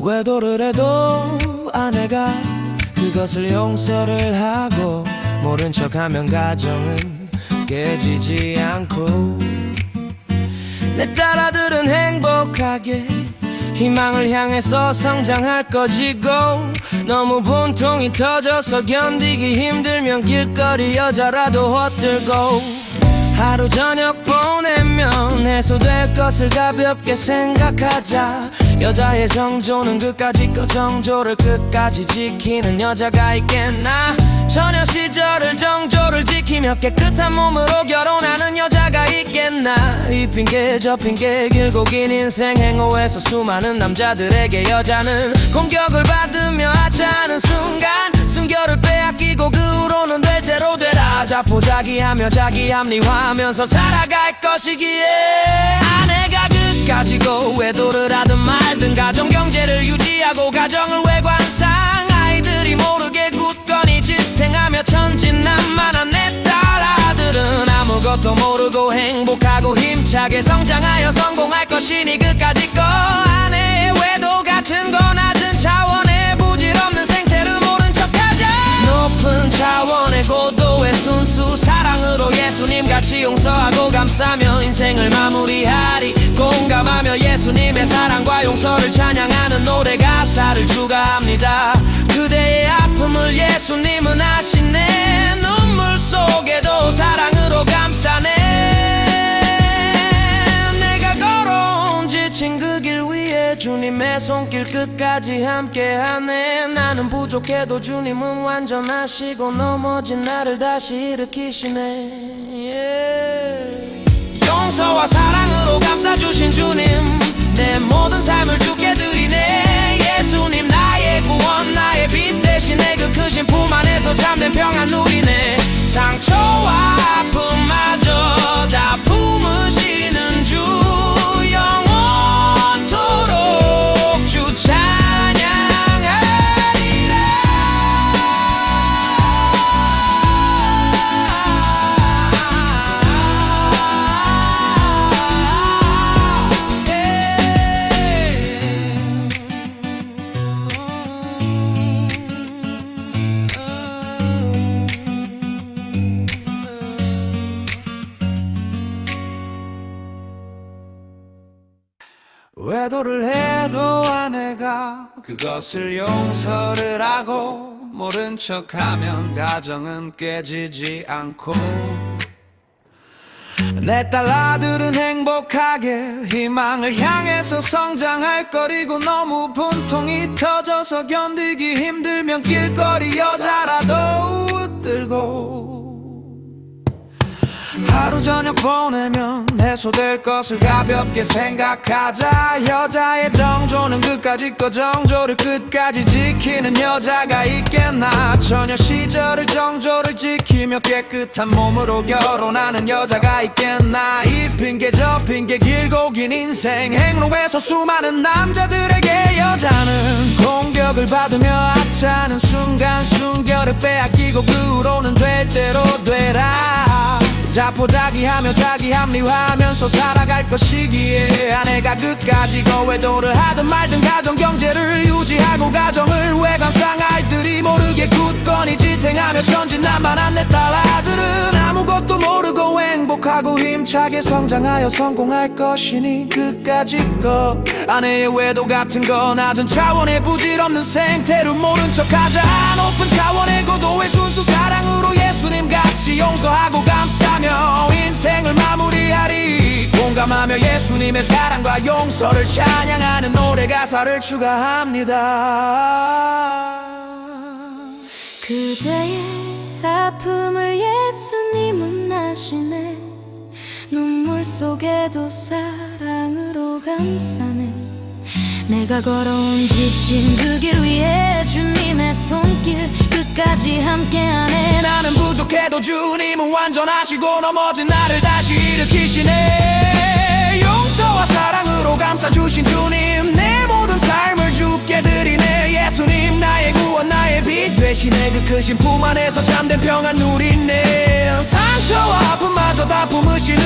외도를 해도 아내가 그것을 용서를 하고 모른 척하면 가정은 깨지지 않고 내 딸아들은 행복하게 희망을 향해서 성장할 것이고 너무 분통이 터져서 견디기 힘들면 길거리 여자라도 헛들고 하루 저녁 보내면 해소될 것을 가볍게 생각하자. 여자의 정조는 끝까지 거 정조를 끝까지 지키는 여자가 있겠나? 처녀 시절을 정조를 지키며 깨끗한 몸으로 결혼하는 여자가 있겠나? 이 핑계 저 핑계 길고 긴 인생 행오에서 수많은 남자들에게 여자는 공격을 받으며 하차하는 순간 순결을 빼앗기고 그 되라 자포자기하며 자기 합리화하면서 살아갈 것이기에 아내가 끝까지고 외도를 하든 말든 가정 경제를 유지하고 가정을 외관상 아이들이 모르게 굳건히 지탱하며 천진난만한 내 딸 아들은 아무것도 모르고 행복하고 힘차게 성장하여 성공할 것이니 끝까지 같이 용서하고 감싸며 인생을 마무리하리. 공감하며 예수님의 사랑과 용서를 찬양하는 노래 가사를 추가합니다. 그대의 아픔을 예수님은 아시네. 눈물 속에도 사랑으로 감싸네. 내가 걸어온 지친 그 길 위에 주님의 손길 끝까지 함께하네. 나는 부족해도 주님은 완전하시고 넘어진 나를 다시 일으키시네. 예. 용서와 사랑으로 감싸주신 주님 내 모든 삶을 주께 드리네. 예수님 외도를 해도 아내가 그것을 용서를 하고 모른 척하면 가정은 깨지지 않고 내 딸 아들은 행복하게 희망을 향해서 성장할 거리고 너무 분통이 터져서 견디기 힘들면 길거리 여자라도 웃들고 하루 저녁 보내면 해소될 것을 가볍게 생각하자. 여자의 정조는 끝까지 거 정조를 끝까지 지키는 여자가 있겠나? 처녀 시절을 정조를 지키며 깨끗한 몸으로 결혼하는 여자가 있겠나? 이 핑계 저 핑계 길고 긴 인생 행로에서 수많은 남자들에게 여자는 공격을 받으며 하차하는 순간 순결을 빼앗기고 그 후로는 될 대로 되라 자포자기하며 자기 합리화하면서 살아갈 것이기에 아내가 끝까지 거외도를 하든 말든 가정 경제를 유지하고 가정을 외관상 아이들이 모르게 굳건히 지탱하며 천진난만한 내 딸 아들은 아무것도 모르고 행복하고 힘차게 성장하여 성공할 것이니 끝까지 거. 아내의 외도 같은 거 낮은 차원의 부질없는 생태를 모른 척하자. 높은 차원의 고도의 순수 같이 용서하고 감싸며 인생을 마무리하리. 공감하며 예수님의 사랑과 용서를 찬양하는 노래 가사를 추가합니다. 그대의 아픔을 예수님은 아시네. 눈물 속에도 사랑으로 감싸네. 내가 걸어온 지친 그 길 위에 주님의 손길 끝까지 함께하네. 나는 부족해도 주님은 완전하시고 넘어진 나를 다시 일으키시네. 용서와 사랑으로 감싸주신 주님 내 모든 삶을 주께 드리네. 예수님 나의 구원 나의 빛 대신에 그 크신 품 안에서 잠든 평안 누리네 상처와 아픔마저 다 영원토록